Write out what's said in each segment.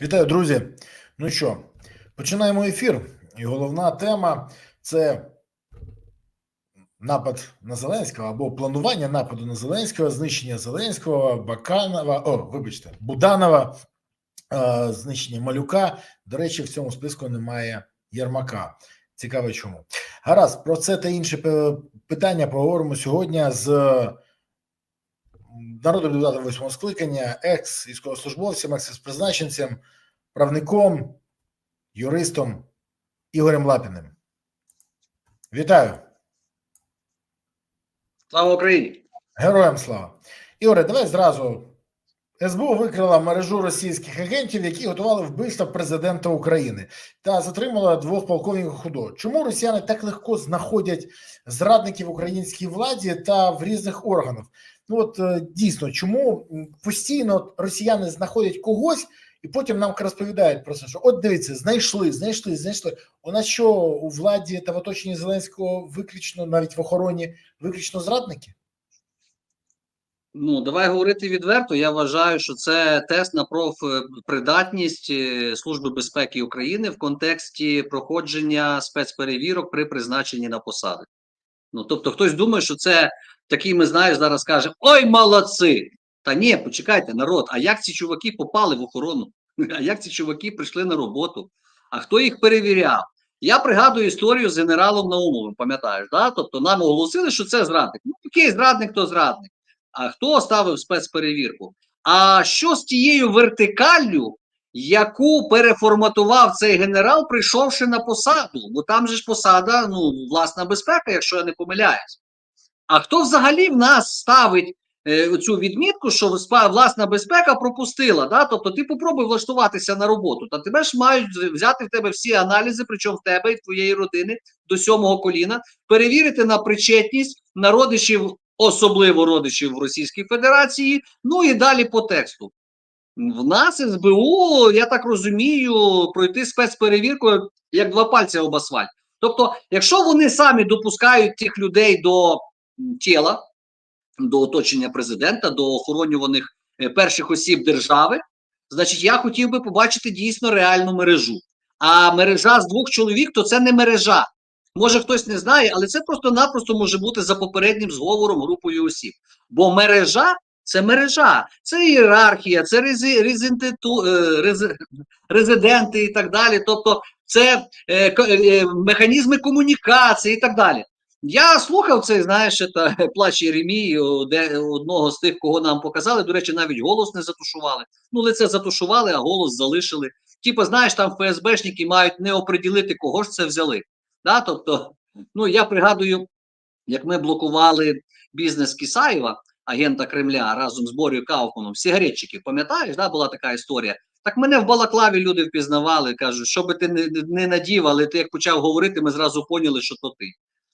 Вітаю, друзі. Ну що, починаємо ефір. І головна тема це напад на Зеленського або планування нападу на Зеленського, знищення Зеленського, Баканова, о, вибачте, Буданова, е, знищення Малюка. До речі, в цьому списку немає Єрмака. Цікаво, чому. Гаразд, про це та інше питання поговоримо сьогодні з народним депутатом восьмого скликання, екс військовослужбовцем, екс призначенцем, правником, юристом Ігорем Лапіним. Вітаю, Слава Україні! героям слава. Ігоре, давай зразу. СБУ викрила мережу російських агентів, які готували вбивство президента України, та затримала двох полковників ХУДО. Чому росіяни так легко знаходять зрадників українській владі та в різних органах? Ну от е, дійсно, чому постійно росіяни знаходять когось, і потім нам розповідають про це, що от дивіться, знайшли, знайшли, знайшли. У нас що у владі та в оточенні Зеленського виключно, навіть в охороні, виключно зрадники? Ну давай говорити відверто. Я вважаю, що це тест на профпридатність е, Служби безпеки України в контексті проходження спецперевірок при призначенні на посади. Ну тобто, хтось думає, що це такий, ми знаєш, зараз каже: Ой, молодці! Та ні, почекайте, народ. А як ці чуваки попали в охорону? А як ці чуваки прийшли на роботу? А хто їх перевіряв? Я пригадую історію з генералом Наумовим, пам'ятаєш, да? Тобто нам оголосили, що це зрадник. Ну, окей, зрадник, то зрадник. А хто ставив спецперевірку? А що з тією вертикаллю, яку переформатував цей генерал, прийшовши на посаду? Бо там же ж посада, ну, власна безпека, якщо я не помиляюсь. А хто взагалі в нас ставить е, цю відмітку, що власна безпека пропустила? Да? Тобто ти попробуй влаштуватися на роботу, та тебе ж мають взяти в тебе всі аналізи, причому в тебе і в твоєї родини до сьомого коліна, перевірити на причетність на родичів, особливо родичів в Російській Федерації, ну і далі по тексту. В нас СБУ, я так розумію, пройти спецперевірку як два пальці об асфальт. Тобто, якщо вони самі допускають тих людей до тіла, до оточення президента, до охоронюваних е, перших осіб держави, значить, я хотів би побачити дійсно реальну мережу. А мережа з двох чоловік то це не мережа. Може хтось не знає, але це просто-напросто може бути за попереднім зговором групою осіб. Бо мережа це мережа, це ієрархія, це рези, резентиту, е, рези, резиденти і так далі. Тобто, це е, е, механізми комунікації і так далі. Я слухав цей, знаєш, та, плач Єремії, де одного з тих, кого нам показали. До речі, навіть голос не затушували. Ну, лице затушували, а голос залишили. Типа, знаєш, там ФСБшники мають не оприділити, кого ж це взяли. Да? Тобто, ну я пригадую, як ми блокували бізнес Кисаєва, агента Кремля, разом з Борю Кауфманом, сигаретчиків, пам'ятаєш, да, була така історія. Так мене в Балаклаві люди впізнавали, кажуть, що би ти не, не надів, але ти як почав говорити, ми зразу поняли, що то ти.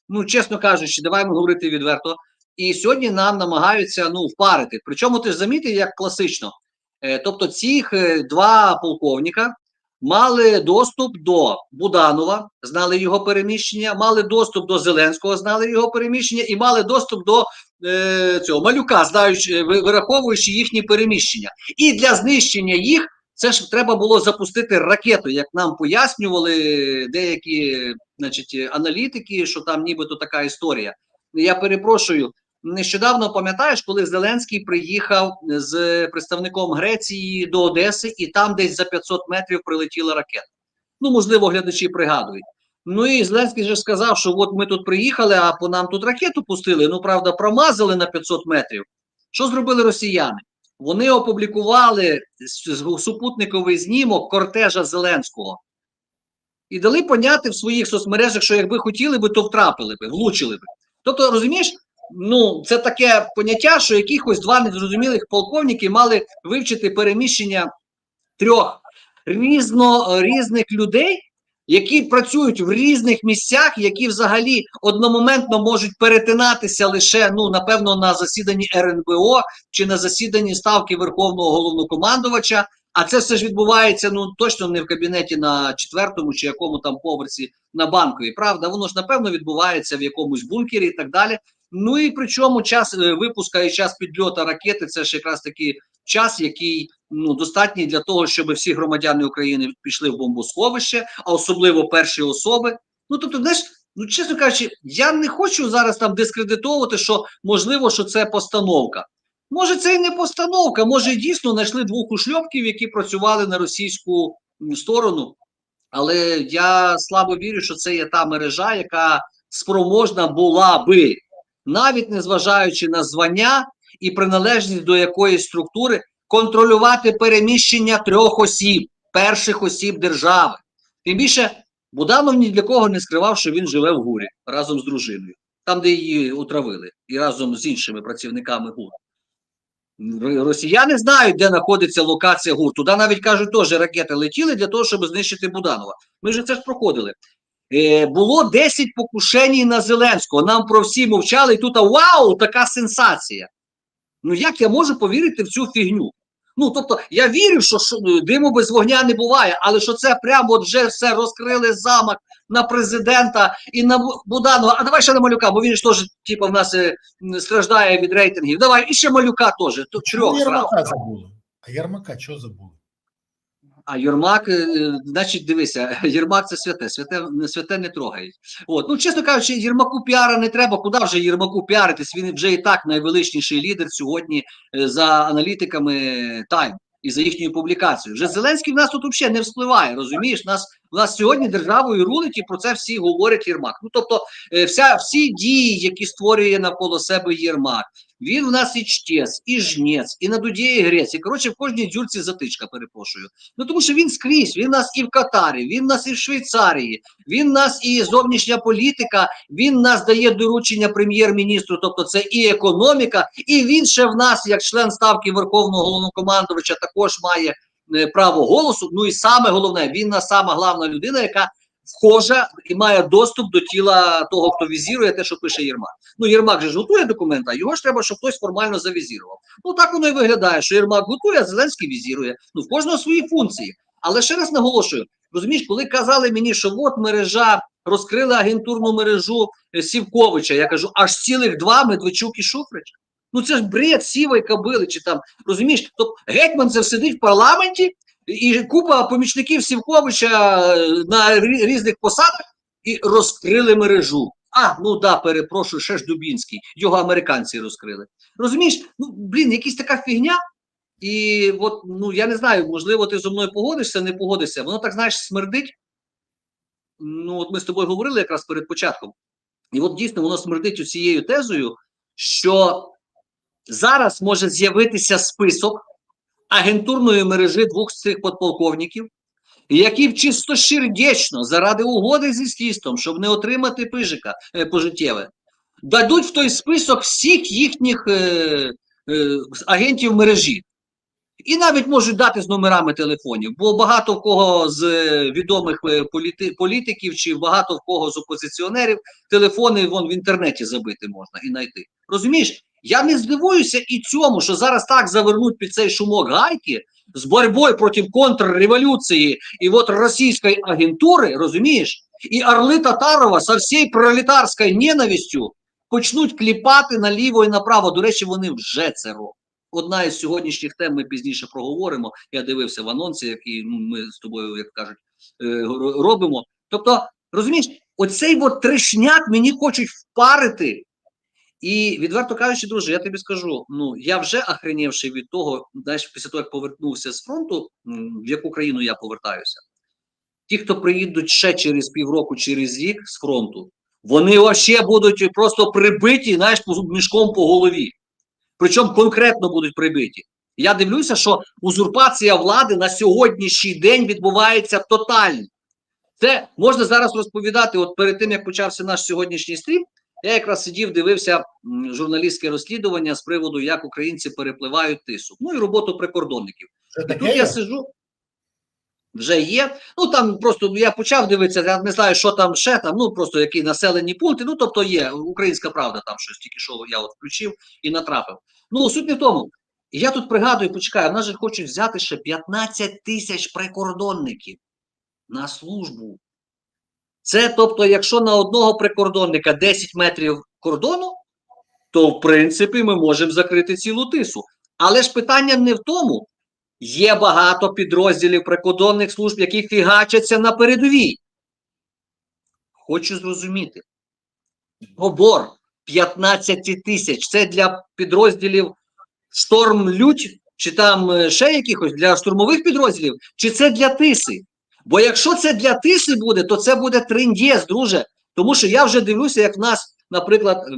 Ну, чесно кажучи, давай ми говорити відверто. І сьогодні нам намагаються ну, впарити. Причому ти ж замітив, як класично. Е, тобто, цих е, два полковника мали доступ до Буданова, знали його переміщення, мали доступ до Зеленського, знали його переміщення, і мали доступ до е, цього малюка, знаючи, вираховуючи їхні переміщення. І для знищення їх це ж треба було запустити ракету, як нам пояснювали деякі значить, аналітики, що там нібито така історія. Я перепрошую. Нещодавно пам'ятаєш, коли Зеленський приїхав з представником Греції до Одеси, і там десь за 500 метрів прилетіла ракета. Ну, можливо, глядачі пригадують. Ну і Зеленський же сказав, що от ми тут приїхали, а по нам тут ракету пустили. Ну, правда, промазали на 500 метрів. Що зробили росіяни? Вони опублікували супутниковий знімок кортежа Зеленського і дали поняти в своїх соцмережах, що якби хотіли би, то втрапили би, влучили би. Тобто, розумієш, ну це таке поняття, що якихось два незрозумілих полковники мали вивчити переміщення трьох різно різних людей, які працюють в різних місцях, які взагалі одномоментно можуть перетинатися лише ну напевно на засіданні РНБО чи на засіданні ставки Верховного головнокомандувача. А це все ж відбувається ну точно не в кабінеті на четвертому чи якому там поверсі на банковій. Правда, воно ж напевно відбувається в якомусь бункері і так далі. Ну і причому час е, випуска і час підльоту ракети це ж якраз такий час, який ну достатній для того, щоб всі громадяни України пішли в бомбосховище, а особливо перші особи. Ну тобто, знаєш, ну чесно кажучи, я не хочу зараз там дискредитовувати, що можливо, що це постановка. Може, це і не постановка, може, дійсно знайшли двох ушльопків, які працювали на російську сторону. Але я слабо вірю, що це є та мережа, яка спроможна була би, навіть незважаючи на звання і приналежність до якоїсь структури, контролювати переміщення трьох осіб, перших осіб держави. Тим більше Буданов ні для кого не скривав, що він живе в гурі разом з дружиною, там, де її отравили, і разом з іншими працівниками ГУР. Р- Росіяни знають, де знаходиться локація ГУР. Туди навіть кажуть, теж ракети летіли для того, щоб знищити Буданова. Ми вже це ж проходили. Е, було 10 покушень на Зеленського. Нам про всі мовчали, і тут вау, така сенсація. Ну як я можу повірити в цю фігню? Ну тобто, я вірю, що, що ну, диму без вогня не буває, але що це прямо от вже все розкрили замах на президента і на Буданова. А давай ще на малюка, бо він ж теж, типу, в нас е, страждає від рейтингів. Давай і ще малюка теж. То чотирьох Ну. А Єрмака чого забули? А Єрмак, е, значить, дивися, Єрмак це святе, святе святе не трогають. От, ну чесно кажучи, Єрмаку піара не треба. Куди вже Єрмаку піаритись? Він вже і так найвеличніший лідер сьогодні е, за аналітиками Time і за їхньою публікацією. Вже Зеленський в нас тут взагалі не вспливає. Розумієш, нас у нас сьогодні державою рулить і про це всі говорять Єрмак. Ну тобто, е, вся всі дії, які створює навколо себе Єрмак. Він в нас і чтець, і жнець, і на дуді і грець. І коротше, в кожній дзюрці затичка, перепрошую. Ну тому що він скрізь, він нас і в Катарі, він нас і в Швейцарії, він нас і зовнішня політика, він нас дає доручення прем'єр-міністру, тобто це і економіка, і він ще в нас, як член ставки Верховного головнокомандувача, також має е, право голосу. Ну і саме головне, він на сама головна людина, яка вхожа і має доступ до тіла того, хто візірує те, що пише Єрмак. Ну, Єрмак же ж готує документи, а його ж треба, щоб хтось формально завізірував. Ну так воно і виглядає, що Єрмак готує, а Зеленський візірує. Ну, в кожного свої функції. Але ще раз наголошую: розумієш, коли казали мені, що от мережа розкрили агентурну мережу е, Сівковича, я кажу, аж цілих два Медведчук і Шуфрич. Ну це ж бред сівої кабили, чи там розумієш, тобто гетьманцев сидить в парламенті, і купа помічників Сівковича е, на різних посадах і розкрили мережу. А, ну да, перепрошую, ще ж Дубінський. Його американці розкрили. Розумієш, ну блін, якась така фігня. І от, ну я не знаю, можливо, ти зі мною погодишся, не погодишся. Воно так, знаєш, смердить. Ну, от ми з тобою говорили якраз перед початком. І от дійсно воно смердить цією тезою, що зараз може з'явитися список агентурної мережі двох з цих подполковників, які чистосердечно заради угоди зі слідством, щоб не отримати пижика е, пожиттєве, дадуть в той список всіх їхніх е, е, агентів мережі. І навіть можуть дати з номерами телефонів, бо багато в кого з е, відомих е, політи, політиків чи багато в кого з опозиціонерів телефони вон в інтернеті забити можна і знайти. Розумієш? Я не здивуюся і цьому, що зараз так завернуть під цей шумок гайки з боротьбою проти контрреволюції і от російської агентури, розумієш? І Орли Татарова со всією пролетарською ненавистю почнуть кліпати наліво і направо. До речі, вони вже це роблять. Одна із сьогоднішніх тем ми пізніше проговоримо. Я дивився в анонсі, який ну, ми з тобою, як кажуть, е, робимо. Тобто, розумієш, оцей от трешняк мені хочуть впарити. І відверто кажучи, друже, я тобі скажу: ну я вже охренівши від того, знаєш, після того, як повернувся з фронту, в яку країну я повертаюся. Ті, хто приїдуть ще через півроку, через рік з фронту, вони вообще будуть просто прибиті, знаєш, мішком по голові. Причому конкретно будуть прибиті. Я дивлюся, що узурпація влади на сьогоднішній день відбувається тотально. Це можна зараз розповідати. От перед тим як почався наш сьогоднішній стрім, я якраз сидів, дивився журналістське розслідування з приводу, як українці перепливають тису. Ну і роботу прикордонників. І тут я сижу. Вже є. Ну там просто я почав дивитися, я не знаю, що там ще там, ну просто які населені пункти. Ну тобто є українська правда, там щось тільки що я от включив і натрапив. Ну суть не в тому. Я тут пригадую, почекаю, нас же хочуть взяти ще 15 тисяч прикордонників на службу. Це тобто, якщо на одного прикордонника 10 метрів кордону, то в принципі ми можемо закрити цілу тису. Але ж питання не в тому. Є багато підрозділів прикордонних служб, які фігачаться на передовій. Хочу зрозуміти. Побор 15 тисяч це для підрозділів Шторм Лють, чи там е, ще якихось для штурмових підрозділів, чи це для тиси? Бо якщо це для тиси буде, то це буде триндєс, друже. Тому що я вже дивлюся, як в нас, наприклад, е,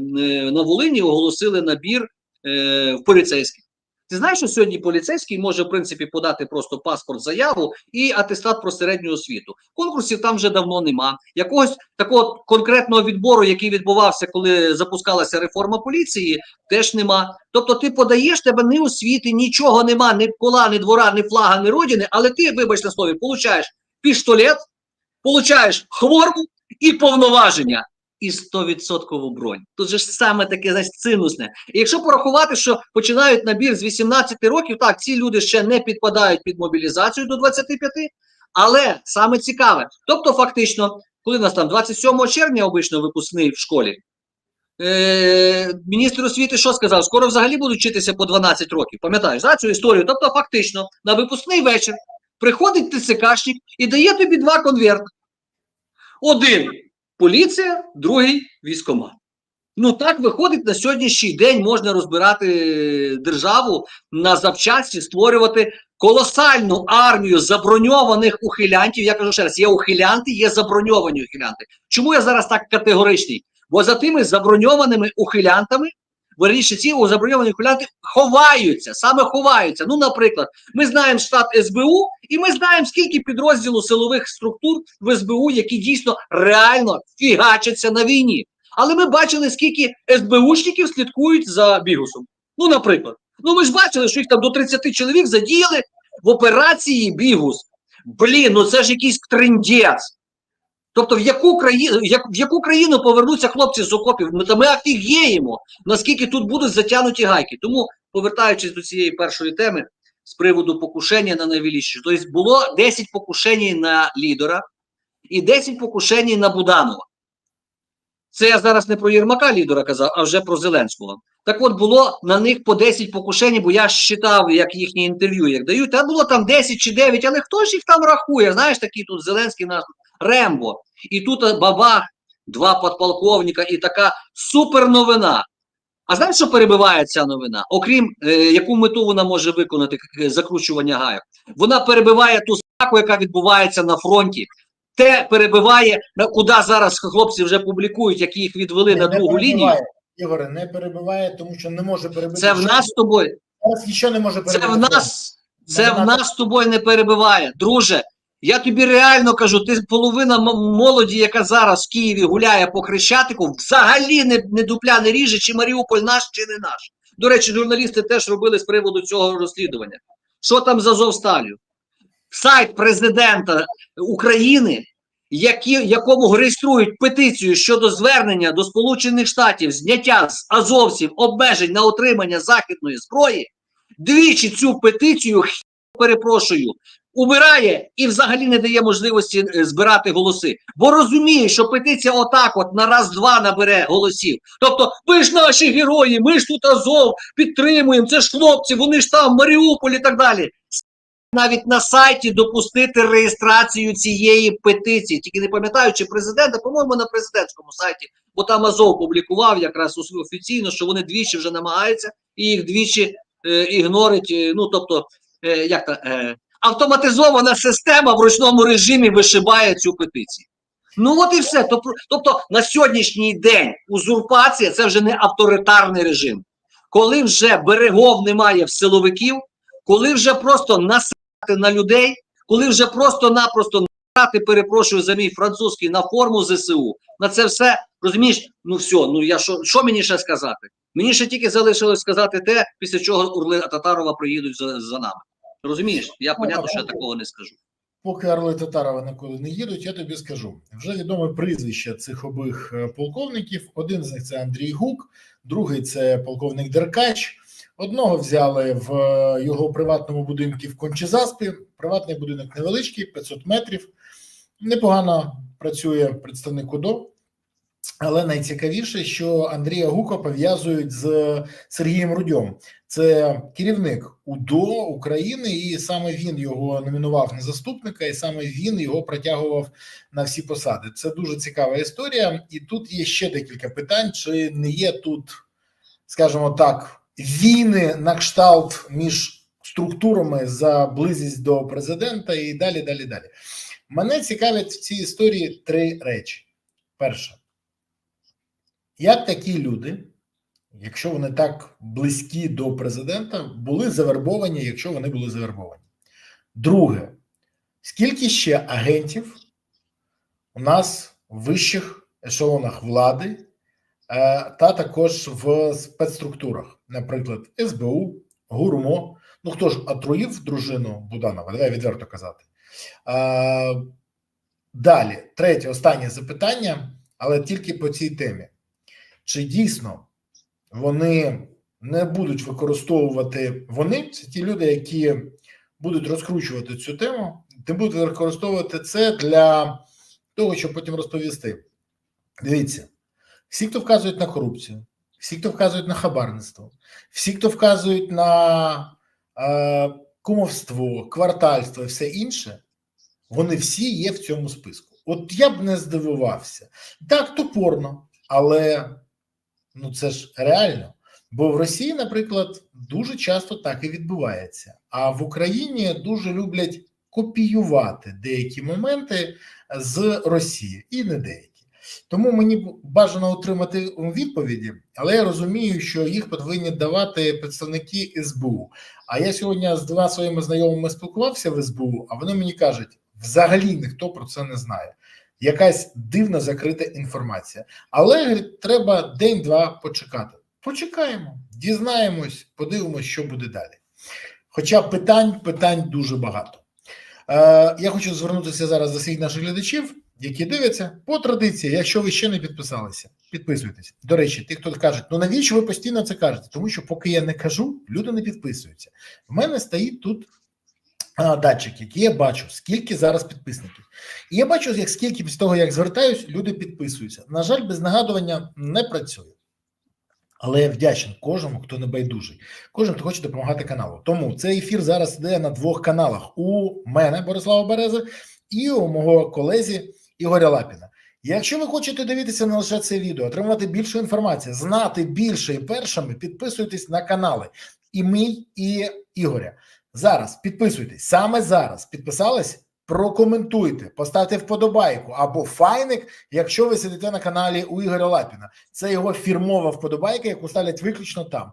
на Волині оголосили набір е, в поліцейських. Ти знаєш, що сьогодні поліцейський може, в принципі, подати просто паспорт, заяву і атестат про середню освіту. Конкурсів там вже давно нема. Якогось такого конкретного відбору, який відбувався, коли запускалася реформа поліції, теж нема. Тобто, ти подаєш тебе ні освіти, нічого нема, ні кола, ні двора, ні флага, ні родини, але ти, вибач на слові, получаєш пістолет, получаєш хворбу і повноваження. І 100% бронь. Тут же ж саме таке знаєш, цинусне. І якщо порахувати, що починають набір з 18 років, так, ці люди ще не підпадають під мобілізацію до 25, але саме цікаве. Тобто, фактично, коли у нас там 27 червня обично випускний в школі, е, міністр освіти що сказав? Скоро взагалі будуть вчитися по 12 років. Пам'ятаєш да, цю історію? Тобто, фактично, на випускний вечір приходить ТЦКшник і дає тобі два конверти. Один поліція, другий військомат. Ну так виходить на сьогоднішній день можна розбирати державу на запчасті, створювати колосальну армію заброньованих ухилянтів. Я кажу ще раз: є ухилянти, є заброньовані ухилянти. Чому я зараз так категоричний? Бо за тими заброньованими ухилянтами, верніше, ці заброньовані ухилянти ховаються, саме ховаються. Ну, наприклад, ми знаємо штат СБУ, і ми знаємо, скільки підрозділу силових структур в СБУ, які дійсно реально фігачаться на війні. Але ми бачили, скільки СБУшників слідкують за бігусом. Ну, наприклад, ну ми ж бачили, що їх там до 30 чоловік задіяли в операції бігус. Блін, ну це ж якийсь трендець. Тобто, в яку країну в яку країну повернуться хлопці з окопів? Ми, та ми офігіємо, наскільки тут будуть затягнуті гайки. Тому, повертаючись до цієї першої теми з приводу покушення на найвіліще, тобто було 10 покушень на лідера і 10 покушень на Буданова. Це я зараз не про Єрмака лідера казав, а вже про Зеленського. Так от було на них по 10 покушень, бо я ж читав, як їхні інтерв'ю, як дають, та було там 10 чи 9, але хто ж їх там рахує? Знаєш, такий тут Зеленський наш Рембо. І тут бабах, два подполковника, і така супер новина. А знаєш, що перебиває ця новина? Окрім е, яку мету вона може виконати е, закручування гайок? Вона перебиває ту саку, яка відбувається на фронті. Те перебиває, куди зараз хлопці вже публікують, які їх відвели на Не другу лінію. Ігоре, не перебиває, тому що не може перебити. Це в нас з тобою. Зараз нічого не може Це в нас, це в нас з тобою не перебиває. Друже, я тобі реально кажу, ти половина молоді, яка зараз в Києві гуляє по Хрещатику, взагалі не, не дупля не ріже, чи Маріуполь наш, чи не наш. До речі, журналісти теж робили з приводу цього розслідування. Що там за Зовсталю? Сайт президента України, які, якому реєструють петицію щодо звернення до Сполучених Штатів, зняття з азовців обмежень на отримання західної зброї, двічі цю петицію перепрошую. Убирає і взагалі не дає можливості е, збирати голоси, бо розуміє, що петиція отак, от на раз-два набере голосів. Тобто, ви ж наші герої, ми ж тут Азов підтримуємо, це ж хлопці, вони ж там, Маріуполь і так далі. Навіть на сайті допустити реєстрацію цієї петиції. Тільки не пам'ятаю, чи президента, по-моєму, на президентському сайті, бо там Азов публікував якраз офіційно, що вони двічі вже намагаються, і їх двічі е, ігнорить. е, ну тобто, е, як та, е, автоматизована система в ручному режимі вишибає цю петицію. Ну от і все. Тобто, на сьогоднішній день узурпація це вже не авторитарний режим. Коли вже берегов немає в силовиків, коли вже просто насрати на людей, коли вже просто-напросто насрати, перепрошую за мій французький, на форму ЗСУ, на це все, розумієш, ну все, ну я що, що мені ще сказати? Мені ще тільки залишилось сказати те, після чого Урли Татарова приїдуть за, за нами. Розумієш? Я понятно, що я такого не скажу. Поки Орли Татарова нікуди не їдуть, я тобі скажу. Вже відоме прізвище цих обох е, полковників. Один з них це Андрій Гук, другий це полковник Деркач. Одного взяли в е, його приватному будинку в Кончезаспі. Приватний будинок невеличкий, 500 метрів. Непогано працює представник УДО. Але найцікавіше, що Андрія Гука пов'язують з Сергієм Рудьом. Це керівник УДО України, і саме він його номінував на заступника, і саме він його протягував на всі посади. Це дуже цікава історія. І тут є ще декілька питань: чи не є тут, скажімо так, війни на кшталт між структурами за близькість до президента і далі, далі, далі. Мене цікавлять в цій історії три речі. Перше, як такі люди, якщо вони так близькі до президента, були завербовані, якщо вони були завербовані? Друге, скільки ще агентів у нас в вищих ешелонах влади е, та також в спецструктурах, наприклад, СБУ, ГУРМО. Ну хто ж отруїв дружину Буданова? Давай відверто казати. Е, Далі, третє, останнє запитання, але тільки по цій темі. Чи дійсно вони не будуть використовувати вони? Це ті люди, які будуть розкручувати цю тему, не будуть використовувати це для того, щоб потім розповісти. Дивіться, всі, хто вказують на корупцію, всі, хто вказують на хабарництво, всі, хто вказують на е, кумовство, квартальство і все інше, вони всі є в цьому списку. От я б не здивувався. Так, топорно, але ну це ж реально. Бо в Росії, наприклад, дуже часто так і відбувається. А в Україні дуже люблять копіювати деякі моменти з Росії і не деякі. Тому мені бажано отримати відповіді, але я розумію, що їх повинні давати представники СБУ. А я сьогодні з двома своїми знайомими спілкувався в СБУ, а вони мені кажуть, взагалі ніхто про це не знає. Якась дивна закрита інформація. Але треба день-два почекати. Почекаємо, дізнаємось, подивимось, що буде далі. Хоча питань питань дуже багато. Е, я хочу звернутися зараз до всіх наших глядачів, які дивляться по традиції. Якщо ви ще не підписалися, підписуйтесь. До речі, ті, хто кажуть, ну навіщо ви постійно це кажете? Тому що, поки я не кажу, люди не підписуються. В мене стоїть тут датчик, який я бачу, скільки зараз підписників. І я бачу, як скільки після того, як звертаюсь, люди підписуються. На жаль, без нагадування не працює. Але я вдячний кожному, хто не байдужий, кожен, хто хоче допомагати каналу. Тому цей ефір зараз йде на двох каналах: у мене Борислава Берези і у мого колезі Ігоря Лапіна. Якщо ви хочете дивитися не лише це відео, отримати більше інформації, знати більше і першими, підписуйтесь на канали і мій, і Ігоря. Зараз підписуйтесь саме зараз. Підписались? Прокоментуйте, поставте вподобайку або файник, якщо ви сидите на каналі у Ігоря Лапіна. Це його фірмова вподобайка, яку ставлять виключно там.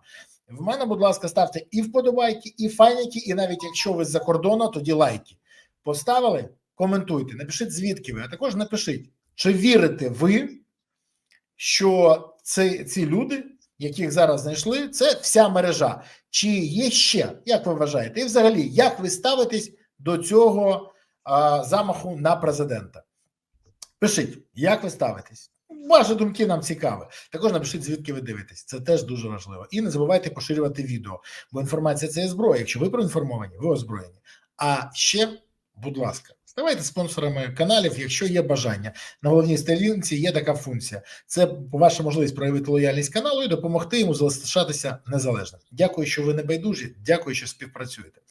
В мене, будь ласка, ставте і вподобайки, і файники, і навіть якщо ви з-за кордону, тоді лайки. Поставили? Коментуйте, напишіть, звідки ви, а також напишіть, чи вірите ви, що це, ці люди, яких зараз знайшли, це вся мережа. Чи є ще, як ви вважаєте? І взагалі, як ви ставитесь до цього? замаху на президента. Пишіть, як ви ставитесь. Ваші думки нам цікаві. Також напишіть, звідки ви дивитесь. Це теж дуже важливо. І не забувайте поширювати відео, бо інформація це є зброя. Якщо ви проінформовані, ви озброєні. А ще, будь ласка, ставайте спонсорами каналів, якщо є бажання. На головній сторінці є така функція. Це ваша можливість проявити лояльність каналу і допомогти йому залишатися незалежним. Дякую, що ви не байдужі. Дякую, що співпрацюєте.